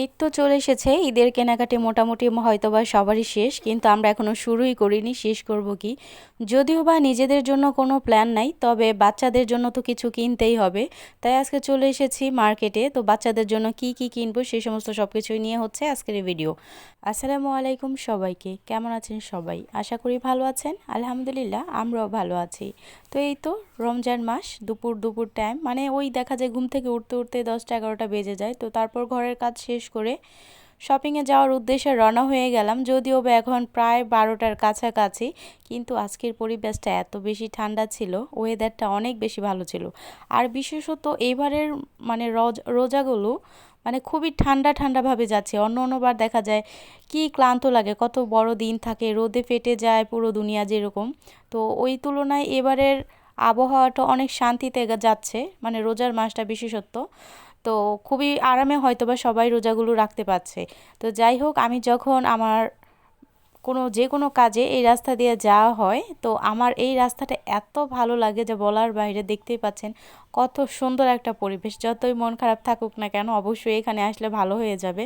ঈদ তো চলে এসেছে, ঈদের কেনাকাটি মোটামুটি হয়তো বা সবারই শেষ, কিন্তু আমরা এখনও শুরুই করিনি, শেষ করব কি? যদিও বা নিজেদের জন্য কোনো প্ল্যান নাই, তবে বাচ্চাদের জন্য তো কিছু কিনতেই হবে। তাই আজকে চলে এসেছি মার্কেটে, তো বাচ্চাদের জন্য কি কি কিনবো সেই সমস্ত সব কিছুই নিয়ে হচ্ছে আজকের ভিডিও আসসালামু আলাইকুম সবাইকে, কেমন আছেন সবাই? আশা করি ভালো আছেন, আলহামদুলিল্লাহ, আমরাও ভালো আছি। তো এই তো রমজান মাস, দুপুর দুপুর টাইম মানে ওই দেখা যায় ঘুম থেকে উঠতে উঠতে দশটা, এগারোটা বেজে যায়। তো তারপর ঘরের কাজ শেষ করে শপিংয়ে যাওয়ার উদ্দেশ্যে রওনা হয়ে গেলাম। যদিও বা এখন প্রায় বারোটার কাছাকাছি, কিন্তু আজকের পরিবেশটা এত বেশি ঠান্ডা ছিল ওয়েদারটা অনেক বেশি ভালো ছিল। আর বিশেষত এবারের মানে রোজাগুলো মানে খুবই ঠান্ডা ঠান্ডাভাবে যাচ্ছে। অন্য অন্যবার দেখা যায় কি ক্লান্ত লাগে, কত বড় দিন থাকে, রোদে ফেটে যায় পুরো দুনিয়া যেরকম। তো ওই তুলনায় এবারের আবহাওয়াটা অনেক শান্তিতে যাচ্ছে মানে রোজার মাসটা বিশেষত্ব। তো খুবই আরামে হয়তো বা সবাই রোজাগুলো রাখতে পারছে। তো যাই হোক, আমি যখন আমার কোনো, যে কোনো কাজে এই রাস্তা দিয়ে যাওয়া হয়, তো আমার এই রাস্তাটা এত ভালো লাগে যে বলার বাইরে দেখতেই পাচ্ছেন কত সুন্দর একটা পরিবেশ। যতই মন খারাপ থাকুক না কেন, অবশ্যই এখানে আসলে ভালো হয়ে যাবে।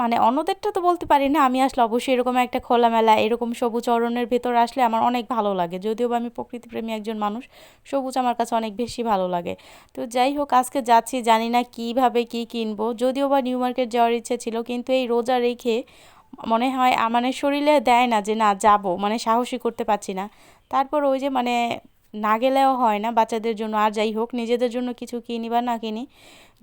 মানে অন্যদেরটা তো বলতে পারি না, আমি আসলে অবশ্যই এরকম একটা খোলামেলা, এরকম সবুজ অরণ্যের ভেতর আসলে আমার অনেক ভালো লাগে। যদিও আমি প্রকৃতিপ্রেমী একজন মানুষ, সবুজ আমার কাছে অনেক বেশি ভালো লাগে। তো যাই হোক, আজকে যাচ্ছি, জানি না কীভাবে কী কিনবো। যদিও বা নিউ মার্কেট যাওয়ার ইচ্ছে ছিল, কিন্তু এই রোজা রেখে মনে হয় মানে শরীরে দেয় না যে না, যাব মানে সাহসী করতে পারছি না। তারপর ওই যে মানে না গেলেও হয় না বাচ্চাদের জন্য। আর যাই হোক, নিজেদের জন্য কিছু কিনি বা না কিনি,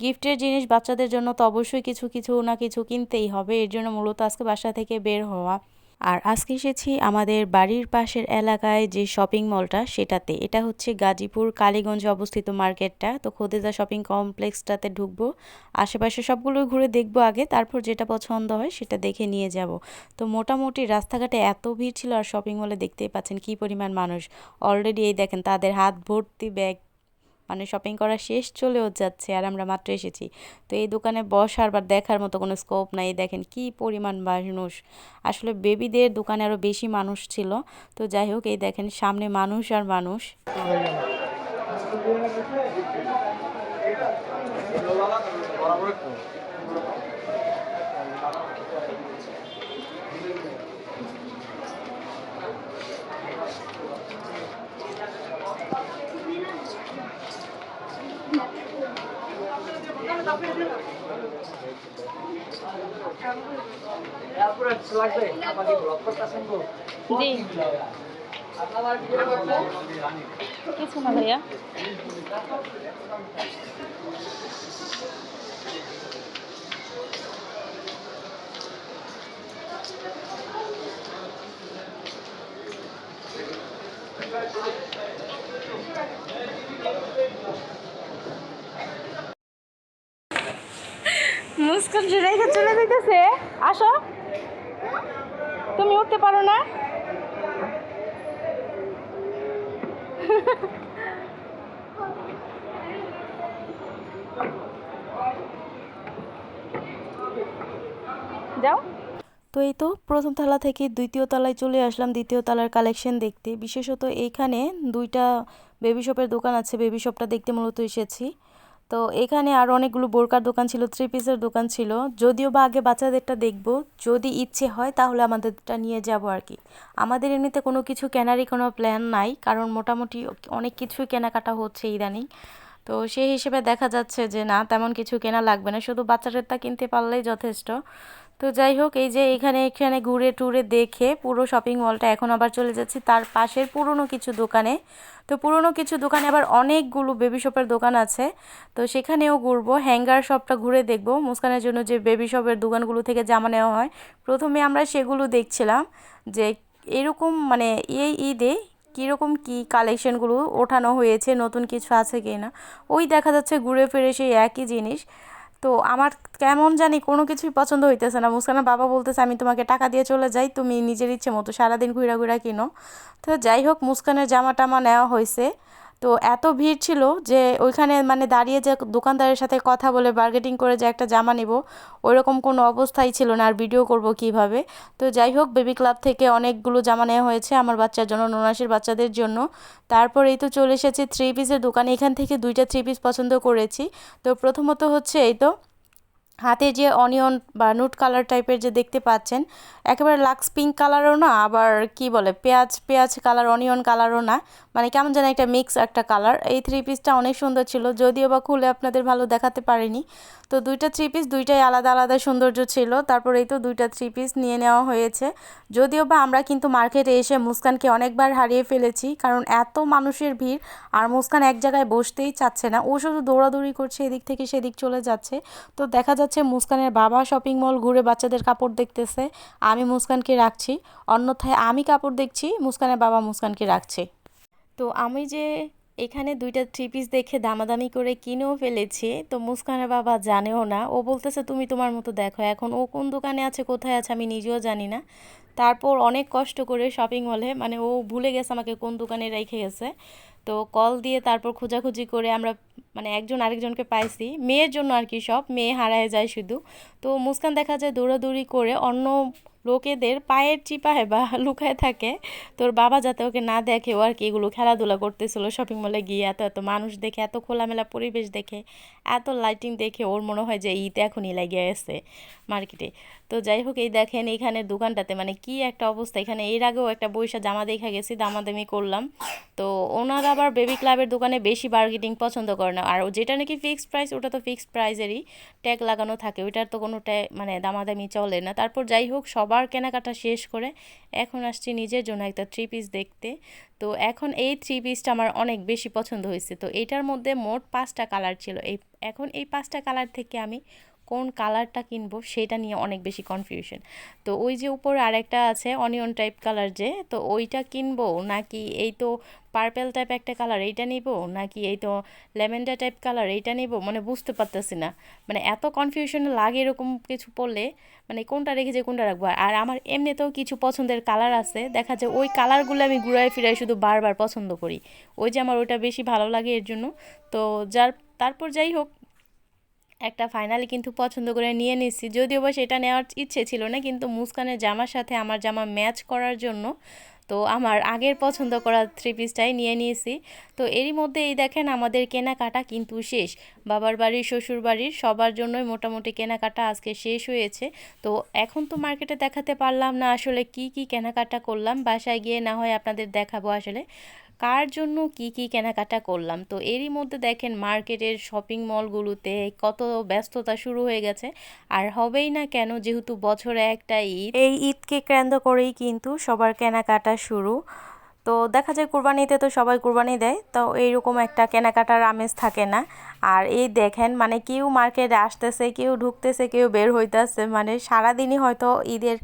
গিফটের জিনিস বাচ্চাদের জন্য তো অবশ্যই কিছু কিছু না কিছু কিনতেই হবে। এর জন্য মূলত আজকে বাসা থেকে বের হওয়া। আর আজকে এসেছি আমাদের বাড়ির পাশের এলাকায় যে শপিং মলটা সেটাতে। এটা হচ্ছে গাজীপুর কালীগঞ্জে অবস্থিত মার্কেটটা। তো খোদেজা শপিং কমপ্লেক্সটাতে ঢুকবো। আশেপাশে সবগুলো ঘুরে দেখব আগে, তারপর যেটা পছন্দ হয় সেটা দেখে নিয়ে যাব। তো মোটামুটি রাস্তাঘাটে এত ভিড় ছিল আর শপিং মলে দেখতেই পাচ্ছেন কি পরিমাণ মানুষ। অলরেডি এই দেখেন তাদের হাত ভর্তি ব্যাগ মানে শপিং করা শেষ চলেও যাচ্ছে আর আমরা মাত্র এসেছি। তো এই দোকানে বসার বা দেখার মতো কোনো স্কোপ নাই, দেখেন কি পরিমাণ মানুষ আসলে বেবিদের দোকানে আরও বেশি মানুষ ছিল। তো যাই হোক, এই দেখেন সামনে মানুষ আর মানুষ। জি কিছু না ভাইয়া মুস্কান রেখে চলে যেতেছে আসো। তুমি উঠতে পারো না। যাও। তো এই তো, প্রথম তলা থেকে দ্বিতীয় তলায় চলে আসলাম, দ্বিতীয় তলার কালেকশন দেখতে। বিশেষত এইখানে দুইটা বেবি শপের দোকান আছে বেবি শপটা দেখতে মূলত এসেছি। তো এখানে আর অনেকগুলো বোরকার দোকান ছিল থ্রি পিসের দোকান ছিল। যদিও বা আগে বাচ্চাদেরটা দেখব, যদি ইচ্ছে হয় তাহলে আমাদেরটা নিয়ে যাব আর কি। আমাদের এমনিতে কোনো কিছু কেনারই কোনো প্ল্যান নাই, কারণ মোটামুটি অনেক কিছুই কেনাকাটা হচ্ছে ইদানিং। তো সেই হিসেবে দেখা যাচ্ছে যে না, তেমন কিছু কেনা লাগবে না, শুধু বাচ্চাদেরটা কিনতে পারলেই যথেষ্ট। তো যাই হোক, এই যে এখানে এখানে ঘুরে টুরে দেখে পুরো শপিং মলটা এখন আবার চলে যাচ্ছি তার পাশের পুরনো কিছু দোকানে। তো পুরনো কিছু দোকানে আবার অনেকগুলো বেবি শপের দোকান আছে। তো সেখানেও ঘুরবো হ্যাঙ্গার শপটা ঘুরে দেখব। মুস্কানের জন্য যে বেবি শপের দোকানগুলো থেকে জামা নেওয়া হয়, প্রথমে আমরা সেগুলো দেখছিলাম যে এরকম মানে এই ঈদে কীরকম কী কালেকশনগুলো ওঠানো হয়েছে, নতুন কিছু আছে কি না ওই দেখা যাচ্ছে ঘুরে ফিরে সেই একই জিনিস। তো আমার কেমন জানি কোনো কিছুই পছন্দ হইতেছে না। মুস্কানের বাবা বলতেছে, আমি তোমাকে টাকা দিয়ে চলে যাই, তুমি নিজের ইচ্ছে মতো সারাদিন ঘুরা ঘুরা কিনো। তো যাই হোক, মুসকানের জামা টামা নেওয়া হয়েছে তো এত ভিড় ছিল যে ওইখানে মানে দাঁড়িয়ে যে দোকানদারের সাথে কথা বলে বার্গেটিং করে যে একটা জামা নেব, ওইরকম কোনো অবস্থাই ছিল না আর ভিডিও করব কীভাবে। তো যাই হোক বেবি ক্লাব থেকে অনেকগুলো জামা নেওয়া হয়েছে আমার বাচ্চার জন্য, ননাসের বাচ্চাদের জন্য। তারপর এই তো চলে এসেছে থ্রি পিসের দোকানে, এখান থেকে দুইটা থ্রি পিস পছন্দ করেছি। তো প্রথমত হচ্ছে এই তো হাতে যে অনিয়ন বা নুট কালার টাইপের যে দেখতে পাচ্ছেন, একেবারে লাক্স পিঙ্ক কালারও না, আবার কি বলে, পেঁয়াজ পেঁয়াজ কালার, অনিয়ন কালারও না। মানে কেমন যেন একটা মিক্স একটা কালার। এই থ্রি পিসটা অনেক সুন্দর ছিল, যদিও বা খুলে আপনাদের ভালো দেখাতে পারিনি। তো দুইটা থ্রি পিস দুইটাই আলাদা আলাদা সৌন্দর্য ছিল। তারপর এই তো দুইটা থ্রি পিস নিয়ে নেওয়া হয়েছে। যদিও বা আমরা কিন্তু মার্কেটে এসে মুস্কানকে অনেকবার হারিয়ে ফেলেছি, কারণ এত মানুষের ভিড় আর মুস্কান এক জায়গায় বসতেই চাচ্ছে না। ও শুধু দৌড়াদৌড়ি করছে, এদিক থেকে সেদিক চলে যাচ্ছে। তো দেখা যাচ্ছে মুস্কানের বাবা শপিং মল ঘুরে বাচ্চাদের কাপড় দেখতেছে। আমি মুস্কানকে রাখছি। অন্যথায় আমি কাপড় দেখছি, মুস্কানের বাবা মুস্কানকে রাখছে। তো আমি যে এখানে দুইটা থ্রি পিস দেখে দামাদামি করে কিনেও ফেলেছি, তো মুস্কানের বাবা জানেও না। ও বলতেছে, তুমি তোমার মতো দেখো, এখন ও কোন দোকানে আছে, কোথায় আছে আমি নিজেও জানি না। তারপর অনেক কষ্ট করে শপিং মলে মানে ও ভুলে গেছে আমাকে কোন দোকানে রেখে গেছে। তো কল দিয়ে তারপর খোঁজাখুঁজি করে আমরা মানে একজন আরেকজনকে পাইছি। মেয়ের জন্য আর কি সব, মেয়ে হারায় যায় শুধু। তো মুস্কান দেখা যায় দৌড়াদৌড়ি করে অন্য লোকেদের পায়ের চিপায় বা লুকায় থাকে। তোর বাবা যাতে ওকে না দেখে, ও আর কি এগুলো খেলাধুলা করতেছিল শপিং মলে গিয়ে, এত এত মানুষ দেখে, এত খোলামেলা পরিবেশ দেখে, এত লাইটিং দেখে, ওর মনে হয় যে ঈদ এখনই লাগিয়ে গেছে মার্কেটে তো যাই হোক, এই দেখেন এইখানে দোকানটাতে মানে কি একটা অবস্থা, এখানে এর আগেও একটা বৈশা জামা দেখা গেছি, দামাদামি করলাম। তো ওনারা আবার বেবি ক্লাবের দোকানে বেশি বার্গেটিং পছন্দ করে না। আর যেটা নাকি ফিক্সড প্রাইস ওটা তো ফিক্সড প্রাইসেরই ট্যাগ লাগানো থাকে, ওইটার তো কোনো ট্যাগ মানে দামাদামি চলে না। তারপর যাই হোক সবার কেনাকাটা শেষ করে এখন আসছি নিজের জন্য একটা থ্রি পিস দেখতে। তো এখন এই থ্রি পিসটা আমার অনেক বেশি পছন্দ হয়েছে। তো এটার মধ্যে মোট পাঁচটা কালার ছিল। এই, এখন এই পাঁচটা কালার থেকে আমি কোন কালারটা কিনবো সেটা নিয়ে অনেক বেশি কনফিউশন তো ওই যে উপরে আরেকটা আছে অনিয়ন টাইপ কালার যে, তো ওইটা কিনবো নাকি এই তো পার্পেল টাইপ একটা কালার এইটা নিব? নাকি এই তো ল্যাভেন্ডার টাইপ কালার এইটা নিব? মানে বুঝতে পারতেছি না। মানে এত কনফিউশন লাগে এরকম কিছু পড়লে। মানে কোনটা রেখেছে কোনটা রাখব? আর আমার এমনিতেও কিছু পছন্দের কালার আছে। দেখা যায় ওই কালারগুলো আমি ঘুরায় ফিরাই শুধু বারবার পছন্দ করি। ওই যে আমার ওইটা বেশি ভালো লাগে এর জন্য। তো যার, তারপর যাই হোক, একটা ফাইনালি কিন্তু পছন্দ করে নিয়ে নিচ্ছি যদিও বা সেটা নেওয়ার ইচ্ছে ছিল না, কিন্তু মুস্কানের জামার সাথে আমার জামা ম্যাচ করার জন্য তো আমার আগের পছন্দ করা থ্রি পিসটাই নিয়ে নিয়েছি। তো এরই মধ্যে এই দেখেন আমাদের কেনাকাটা কিন্তু শেষ। বাবার বাড়ির, শ্বশুর বাড়ির সবার জন্যই মোটামুটি কেনাকাটা আজকে শেষ হয়েছে। তো এখন তো মার্কেটে দেখাতে পারলাম না আসলে কি কি কেনাকাটা করলাম। বাসায় গিয়ে না হয় আপনাদের দেখাবো আসলে। কার জন্য কি কি কেনাকাটা করলাম? তো এরই মধ্যে দেখেন মার্কেটের শপিং মলগুলোতে কত ব্যস্ততা শুরু হয়ে গেছে। আর হবেই না কেন, যেহেতু বছরে একটা ঈদ। এই ঈদকে কেন্দ্র করেই কিন্তু সবার কেনাকাটা শুরু। তো দেখা যায় কুরবানিতে তো সবাই কুরবানি দেয়, তো এইরকম একটা কেনাকাটার আমেজ থাকে না। আর এই দেখেন মানে কেউ মার্কেটে আসতেছে, কেউ ঢুকতেছে, কেউ বের হইতেছে মানে সারাদিনই হয়তো ঈদের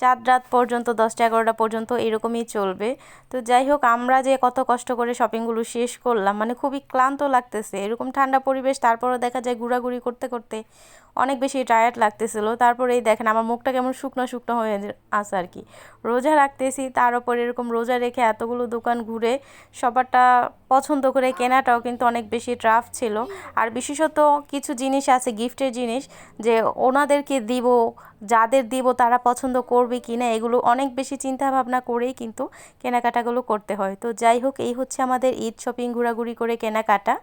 চাঁদ রাত পর্যন্ত, দশটা এগারোটা পর্যন্ত এরকমই চলবে। তো যাই হোক, আমরা যে কত কষ্ট করে শপিংগুলো শেষ করলাম মানে খুবই ক্লান্ত লাগতেছে। এরকম ঠান্ডা পরিবেশ, তারপরও দেখা যায় ঘোরাঘুরি করতে করতে অনেক বেশি টায়ার্ড লাগতেছিল। তারপরে এই দেখেন আমার মুখটা কেমন শুকনো শুকনো হয়ে আছে আর কি। রোজা রাখতেছি, তার ওপর এরকম রোজা রেখে এতগুলো দোকান ঘুরে সবারটা পছন্দ করে কেনাটাও কিন্তু অনেক বেশি ট্রাফ ছিল। আর বিশেষত কিছু জিনিস আছে গিফটের জিনিস, যে ওনাদেরকে দিব যাদের দিব, তারা পছন্দ করবে কি না, এগুলো অনেক বেশি চিন্তা ভাবনা করেই কিন্তু কেনাকাটাগুলো করতে হয়। তো যাই হোক, এই হচ্ছে আমাদের ঈদ শপিং ঘোরাঘুরি করে কেনাকাটা।